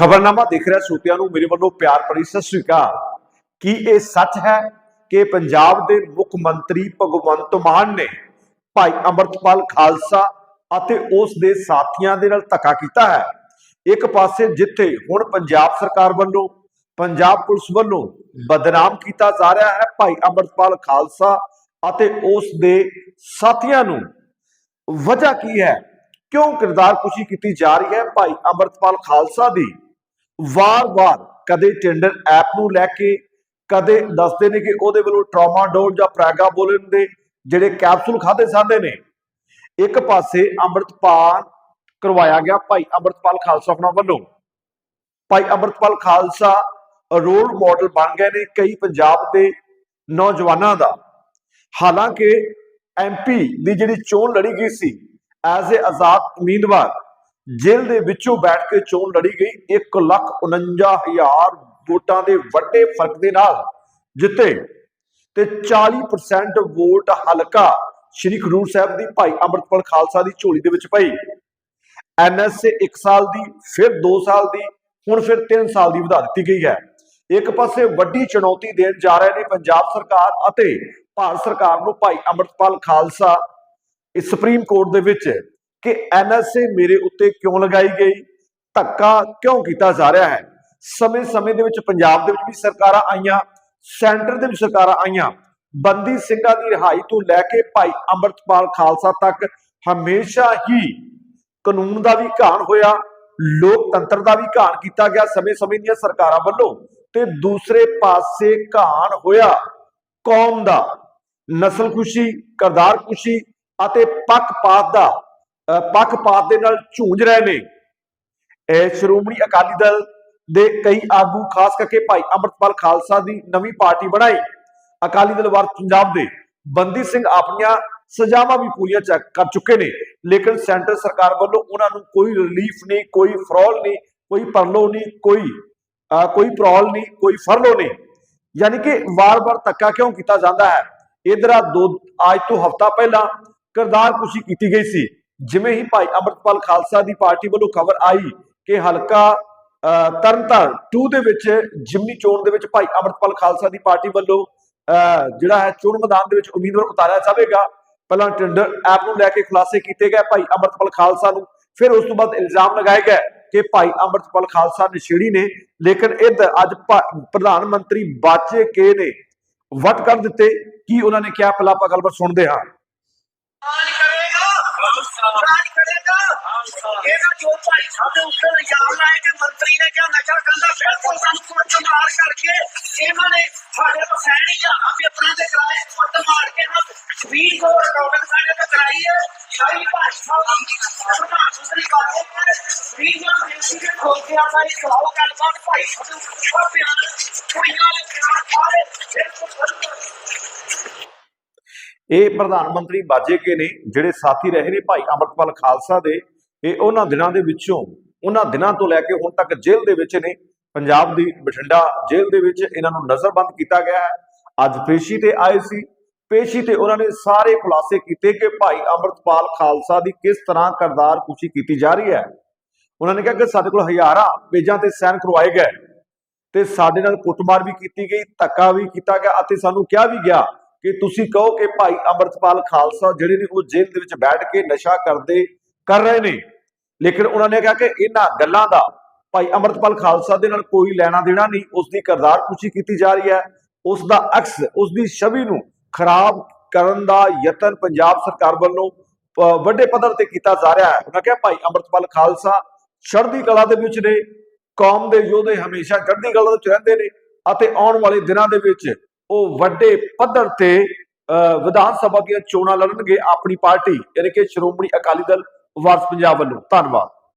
ਖਬਰਨਾਮਾ ਦੇਖ ਰਿਹਾ ਸਰੋਤਿਆਂ ਨੂੰ, ਮੇਰੇ ਵੱਲੋਂ ਪਿਆਰ ਭਰੀ ਸਤਿ ਸ੍ਰੀ ਅਕਾਲ। ਕੀ ਇਹ ਸੱਚ ਹੈ ਕਿ ਪੰਜਾਬ ਦੇ ਮੁੱਖ ਮੰਤਰੀ ਭਗਵੰਤ ਮਾਨ ਨੇ ਭਾਈ ਅਮਰਤਪਾਲ ਖਾਲਸਾ ਅਤੇ ਉਸ ਦੇ ਸਾਥੀਆਂ ਦੇ ਨਾਲ ਧੱਕਾ ਕੀਤਾ ਹੈ? ਇੱਕ ਪਾਸੇ ਜਿੱਥੇ ਹੁਣ ਪੰਜਾਬ ਸਰਕਾਰ ਵੱਲੋਂ, ਪੰਜਾਬ ਪੁਲਿਸ ਵੱਲੋਂ ਬਦਨਾਮ ਕੀਤਾ ਜਾ ਰਿਹਾ ਹੈ ਭਾਈ ਅਮਰਤਪਾਲ ਖਾਲਸਾ ਅਤੇ ਉਸ ਦੇ ਸਾਥੀਆਂ ਨੂੰ, ਵਜ੍ਹਾ ਕੀ ਹੈ? ਕਿਉਂ ਕਿਰਦਾਰ ਕੁਸ਼ੀ ਕੀਤੀ ਜਾ ਰਹੀ ਹੈ ਭਾਈ ਅਮਰਤਪਾਲ ਖਾਲਸਾ ਦੀ? ਵਾਰ-ਵਾਰ ਕਦੇ ਟੈਂਡਰ ਐਪ ਨੂੰ ਲੈ ਕੇ ਕਦੇ ਦੱਸਦੇ ਨੇ ਕਿ ਉਹਦੇ ਵੱਲੋਂ ਟਰਾਮਾਡੋਲ ਜਾਂ ਪ੍ਰੈਗਾਬੋਲਿਨ ਦੇ ਜਿਹੜੇ ਕੈਪਸੂਲ ਖਾਦੇ ਜਾਂਦੇ ਨੇ, ਇੱਕ ਪਾਸੇ ਅੰਮ੍ਰਿਤਪਾਲ ਕਰਵਾਇਆ ਗਿਆ ਭਾਈ ਅੰਮ੍ਰਿਤਪਾਲ ਖਾਲਸਾ ਉਹਨਾਂ ਵੱਲੋਂ। ਭਾਈ ਅੰਮ੍ਰਿਤਪਾਲ ਖਾਲਸਾ ਰੋਲ ਮਾਡਲ ਬਣ ਗਏ ਨੇ ਕਈ ਪੰਜਾਬ ਦੇ ਨੌਜਵਾਨਾਂ ਦਾ। ਹਾਲਾਂਕਿ ਐਮਪੀ ਦੀ ਜਿਹੜੀ ਚੋਣ ਲੜੀ ਗਈ ਸੀ ਐਜ਼ ਅ ਆਜ਼ਾਦ ਉਮੀਦਵਾਰ ਜੇਲ੍ਹ ਦੇ ਵਿੱਚੋਂ ਬੈਠ ਕੇ ਚੋਣ ਲੜੀ ਗਈ। 149000 ਵੋਟਾਂ ਦੇ ਵੱਡੇ ਫ਼ਰਕ ਦੇ ਨਾਲ ਜਿੱਤੇ ਤੇ 40% ਵੋਟ ਹਲਕਾ ਸ਼੍ਰੀ ਖਡੂਰ ਸਾਹਿਬ ਦੀ ਭਾਈ ਅੰਮ੍ਰਿਤਪਾਲ ਖਾਲਸਾ ਦੀ ਝੋਲੀ ਦੇ ਵਿੱਚ ਪਈ। ਐਨਐਸਏ 1 ਸਾਲ ਦੀ, ਫਿਰ 2 ਸਾਲ ਦੀ, ਹੁਣ ਫਿਰ 3 ਸਾਲ ਦੀ ਵਧਾ ਦਿੱਤੀ ਗਈ ਹੈ। ਇੱਕ ਪਾਸੇ ਵੱਡੀ ਚੁਣੌਤੀ ਦੇਣ ਜਾ ਰਹੇ ਨੇ ਪੰਜਾਬ ਸਰਕਾਰ ਅਤੇ ਭਾਰਤ ਸਰਕਾਰ ਨੂੰ ਭਾਈ ਅੰਮ੍ਰਿਤਪਾਲ ਖਾਲਸਾ। ਇਸ ਸੁਪਰੀਮ ਕੋਰਟ ਦੇ ਵਿੱਚ ਕਿ ਐਨਐਸਏ ਮੇਰੇ ਉੱਤੇ ਕਿਉਂ ਲਗਾਈ ਗਈ? ਧੱਕਾ ਕਿਉਂ ਕੀਤਾ ਜਾ ਰਿਹਾ ਹੈ? ਸਮੇਂ-ਸਮੇਂ ਦੇ ਵਿੱਚ ਪੰਜਾਬ ਦੇ ਵਿੱਚ ਵੀ ਸਰਕਾਰਾਂ ਆਈਆਂ, ਸੈਂਟਰ ਦੇ ਵੀ ਸਰਕਾਰਾਂ ਆਈਆਂ। ਬੰਦੀ ਸਿੰਘਾਂ ਦੀ ਰਿਹਾਈ ਤੋਂ ਲੈ ਕੇ ਭਾਈ ਅੰਮ੍ਰਿਤਪਾਲ ਖਾਲਸਾ ਤੱਕ ਹਮੇਸ਼ਾ ਹੀ ਕਾਨੂੰਨ ਦਾ ਵੀ ਘਾਣ ਹੋਇਆ, ਲੋਕਤੰਤਰ ਦਾ ਵੀ ਘਾਣ ਕੀਤਾ ਗਿਆ ਸਮੇਂ-ਸਮੇਂ ਦੀਆਂ ਸਰਕਾਰਾਂ ਵੱਲੋਂ ਤੇ ਦੂਸਰੇ ਪਾਸੇ ਘਾਣ ਹੋਇਆ ਕੌਮ ਦਾ। ਨਸਲ ਖੁਸ਼ੀ ਕਰਦਾਰ ਖੁਸ਼ੀ ਅਤੇ ਪੱਖਪਾਤ ਦਾ ਪੱਖਪਾਤ ਦੇ ਨਾਲ ਝੂੰਝ ਰਹੇ ਨੇ। ਇਹ ਸ਼੍ਰੋਮਣੀ ਅਕਾਲੀ ਦਲ ਦੇ ਕਈ ਆਗੂ, ਖਾਸ ਕਰਕੇ ਭਾਈ ਅੰਮ੍ਰਿਤਪਾਲ ਖਾਲਸਾ ਦੀ ਨਵੀਂ ਪਾਰਟੀ ਬਣਾਈ। ਅਕਾਲੀ ਦਲ ਵਾਰ ਪੰਜਾਬ ਦੇ ਬੰਦੀ ਸਿੰਘ ਆਪਣੀਆਂ ਸਜ਼ਾਵਾਂ ਵੀ ਪੂਰੀਆਂ ਕਰ ਚੁੱਕੇ ਨੇ। ਲੇਕਿਨ ਸੈਂਟਰ ਸਰਕਾਰ ਵੱਲੋਂ ਉਹਨਾਂ ਨੂੰ ਕੋਈ ਰਿਲੀਫ ਨਹੀਂ, ਕੋਈ ਫਰੋਲ ਨਹੀਂ, ਕੋਈ ਪਰਲੋ ਨਹੀਂ, ਕੋਈ ਕੋਈ ਪ੍ਰੋਲ ਨਹੀਂ, ਕੋਈ ਫਰਲੋ ਨਹੀਂ। ਯਾਨੀ ਕਿ ਵਾਰ-ਵਾਰ ਧੱਕਾ ਕਿਉਂ ਕੀਤਾ ਜਾਂਦਾ ਹੈ? ਇਧਰ ਆ ਦੋ, ਅੱਜ ਤੋਂ ਹਫਤਾ ਪਹਿਲਾਂ ਕਰਦਾਰ ਕੁਸ਼ੀ ਕੀਤੀ ਗਈ ਸੀ। ਜਿਵੇਂ ਹੀ ਭਾਈ ਅੰਮ੍ਰਿਤਪਾਲ ਖਾਲਸਾ ਦੀ ਪਾਰਟੀ ਵੱਲੋਂ ਖਬਰ ਆਈ ਕਿ ਹਲਕਾ ਤਰਨਤਾਰਨ 2 ਦੇ ਵਿੱਚ ਜਿਮਨੀ ਚੋਣ ਦੇ ਵਿੱਚ ਭਾਈ ਅੰਮ੍ਰਿਤਪਾਲ ਖਾਲਸਾ ਦੀ ਪਾਰਟੀ ਵੱਲੋਂ ਅਹ, ਜਿਹੜਾ ਹੈ ਚੋਣ ਮੈਦਾਨ ਦੇ ਵਿੱਚ ਉਮੀਦਵਾਰ ਉਤਾਰਿਆ ਜਾਵੇਗਾ। ਪਹਿਲਾਂ ਟੈਂਡਰ ਐਪ ਨੂੰ ਲੈ ਕੇ ਖੁਲਾਸੇ ਕੀਤੇ ਗਏ ਭਾਈ ਅੰਮ੍ਰਿਤਪਾਲ ਖਾਲਸਾ ਨੂੰ ਫਿਰ ਉਸ ਤੋਂ ਬਾਅਦ ਇਲਜ਼ਾਮ ਲਗਾਏ ਗਏ ਕਿ ਭਾਈ ਅੰਮ੍ਰਿਤਪਾਲ ਖਾਲਸਾ ਨਸ਼ੇੜੀ ਨੇ ਲੇਕਿਨ ਇੱਧਰ ਅੱਜ ਭਾ- ਪ੍ਰਧਾਨ ਮੰਤਰੀ ਬਾਚੇ ਕੇ ਨੇ ਵਟ ਕਰ ਦਿੱਤੇ। ਕੀ ਉਹਨਾਂ ਨੇ ਕਿਹਾ? ਪਹਿਲਾਂ ਆਪਾਂ ਗੱਲਬਾਤ ਸੁਣਦੇ ਹਾਂ ਰਾਜ ਕਰੇਗਾ ਇਹਦਾ ਜੋ ਭਾਈ ਸਾਡੇ ਉੱਤੇ ਇਲਜ਼ਾਮ ਲਾਏ ਕਿ ਮੰਤਰੀ ਨੇ ਕਿਹਾ ਨਸ਼ਾ ਕਰਦਾ ਬਿਲਕੁਲ ਸਾਨੂੰ ਕੁੱਟ ਮਾਰ ਕਰਕੇ ਇਹਨਾਂ ਨੇ ਸਾਡੇ ਤੋਂ ਸੈਣੀ ਜਾਂ ਪੇਪਰਾਂ ਦੇ ਕਰਾਏ ਕੁੱਟ ਮਾਰ ਕੇ ਨਾ 20 ਕੋ ਰਿਕਾਰਡਿੰਗ ਸਾਡੇ ਤੋਂ ਕਰਾਈ ਹੈ। ਸਾਰੀ ਭਾਸ਼ਾ ਦੀ ਸੁਣਾ ਸੁਣੀ ਬਾਤ ਹੈ। 20 ਜਾਂ ਦੇਸੀ ਦੇ ਖੋਲ ਕੇ ਆਪਾਂ ਇਹ ਸਲਾਹ ਗੱਲਬਾਤ ਭਾਈ ਸਾਡੇ ਉੱਤੇ ਪਿਆਰ ਕੁੜੀਆਂ ਦੇ ਪਿਆਰ ਸਾਰੇ ਬਿਲਕੁਲ ਇਹ ਪ੍ਰਧਾਨ ਮੰਤਰੀ ਬਾਜੇਕੇ ਨੇ, ਜਿਹੜੇ ਸਾਥੀ ਰਹੇ ਨੇ ਭਾਈ ਅੰਮ੍ਰਿਤਪਾਲ ਖਾਲਸਾ ਦੇ, ਇਹ ਉਹਨਾਂ ਦਿਨਾਂ ਦੇ ਵਿੱਚੋਂ, ਉਹਨਾਂ ਦਿਨਾਂ ਤੋਂ ਲੈ ਕੇ ਹੁਣ ਤੱਕ ਜੇਲ੍ਹ ਦੇ ਵਿੱਚ ਨੇ। ਪੰਜਾਬ ਦੀ ਬਠਿੰਡਾ ਜੇਲ੍ਹ ਦੇ ਵਿੱਚ ਇਹਨਾਂ ਨੂੰ ਨਜ਼ਰਬੰਦ ਕੀਤਾ ਗਿਆ ਹੈ। ਅੱਜ ਪੇਸ਼ੀ ਤੇ ਆਏ ਸੀ। ਪੇਸ਼ੀ ਤੇ ਉਹਨਾਂ ਨੇ ਸਾਰੇ ਖੁਲਾਸੇ ਕੀਤੇ ਕਿ ਭਾਈ ਅੰਮ੍ਰਿਤਪਾਲ ਖਾਲਸਾ ਦੀ ਕਿਸ ਤਰ੍ਹਾਂ ਕਰਦਾਰ ਕੁਸ਼ੀ ਕੀਤੀ ਜਾ ਰਹੀ ਹੈ। ਉਹਨਾਂ ਨੇ ਕਿਹਾ ਕਿ ਸਾਡੇ ਕੋਲ ਹਜ਼ਾਰਾਂ ਪੇਜਾਂ ਤੇ ਸਾਈਨ ਕਰਵਾਏ ਗਏ। ਤੇ ਸਾਡੇ ਨਾਲ ਕੁੱਟਮਾਰ ਵੀ ਕੀਤੀ ਗਈ, ਧੱਕਾ ਵੀ ਕੀਤਾ ਗਿਆ ਅਤੇ ਸਾਨੂੰ ਕਿਹਾ ਵੀ ਗਿਆ ਕਿ ਤੁਸੀਂ ਕਹੋ ਕਿ ਭਾਈ ਅੰਮ੍ਰਿਤਪਾਲ ਖਾਲਸਾ ਜਿਹੜੇ ਨੇ ਉਹ ਜੇਲ੍ਹ ਦੇ ਵਿੱਚ ਬੈਠ ਕੇ ਨਸ਼ਾ ਕਰਦੇ ਕਰ ਰਹੇ ਨੇ। ਲੇਕਿਨ ਉਹਨਾਂ ਨੇ ਕਿਹਾ ਕਿ ਇਹਨਾਂ ਗੱਲਾਂ ਦਾ ਭਾਈ ਅੰਮ੍ਰਿਤਪਾਲ ਖਾਲਸਾ ਦੇ ਨਾਲ ਕੋਈ ਲੈਣਾ ਦੇਣਾ ਨਹੀਂ ਉਸ ਦੀ ਕਰਦਾਰ ਕੁਸ਼ੀ ਕੀਤੀ ਜਾ ਰਹੀ ਹੈ। ਉਸ ਦਾ ਅਕਸ ਉਸ ਦੀ ਛਵੀ ਨੂੰ ਖਰਾਬ ਕਰਨ ਦਾ ਯਤਨ ਪੰਜਾਬ ਸਰਕਾਰ ਵੱਲੋਂ ਅ, ਵੱਡੇ ਪੱਧਰ ਤੇ ਕੀਤਾ ਜਾ ਰਿਹਾ ਹੈ। ਉਹਨਾਂ ਕਿਹਾ ਭਾਈ ਅੰਮ੍ਰਿਤਪਾਲ ਖਾਲਸਾ ਚੜ੍ਹਦੀ ਕਲਾ ਦੇ ਵਿੱਚ ਨੇ ਕੌਮ ਦੇ ਯੋਧੇ ਹਮੇਸ਼ਾ ਚੜ੍ਹਦੀ ਕਲਾ ਵਿੱਚ ਰਹਿੰਦੇ ਨੇ ਅਤੇ ਆਉਣ ਵਾਲੇ ਦਿਨਾਂ ਦੇ ਵਿੱਚ ਉਹ ਵੱਡੇ ਪੱਧਰ ਤੇ ਅ, ਵਿਧਾਨ ਸਭਾ ਦੀਆਂ ਚੋਣਾਂ ਲੜਨਗੇ ਆਪਣੀ ਪਾਰਟੀ ਯਾਨੀ ਕਿ ਸ਼੍ਰੋਮਣੀ ਅਕਾਲੀ ਦਲ ਵਾਰਸ ਪੰਜਾਬ ਵੱਲੋਂ। ਧੰਨਵਾਦ।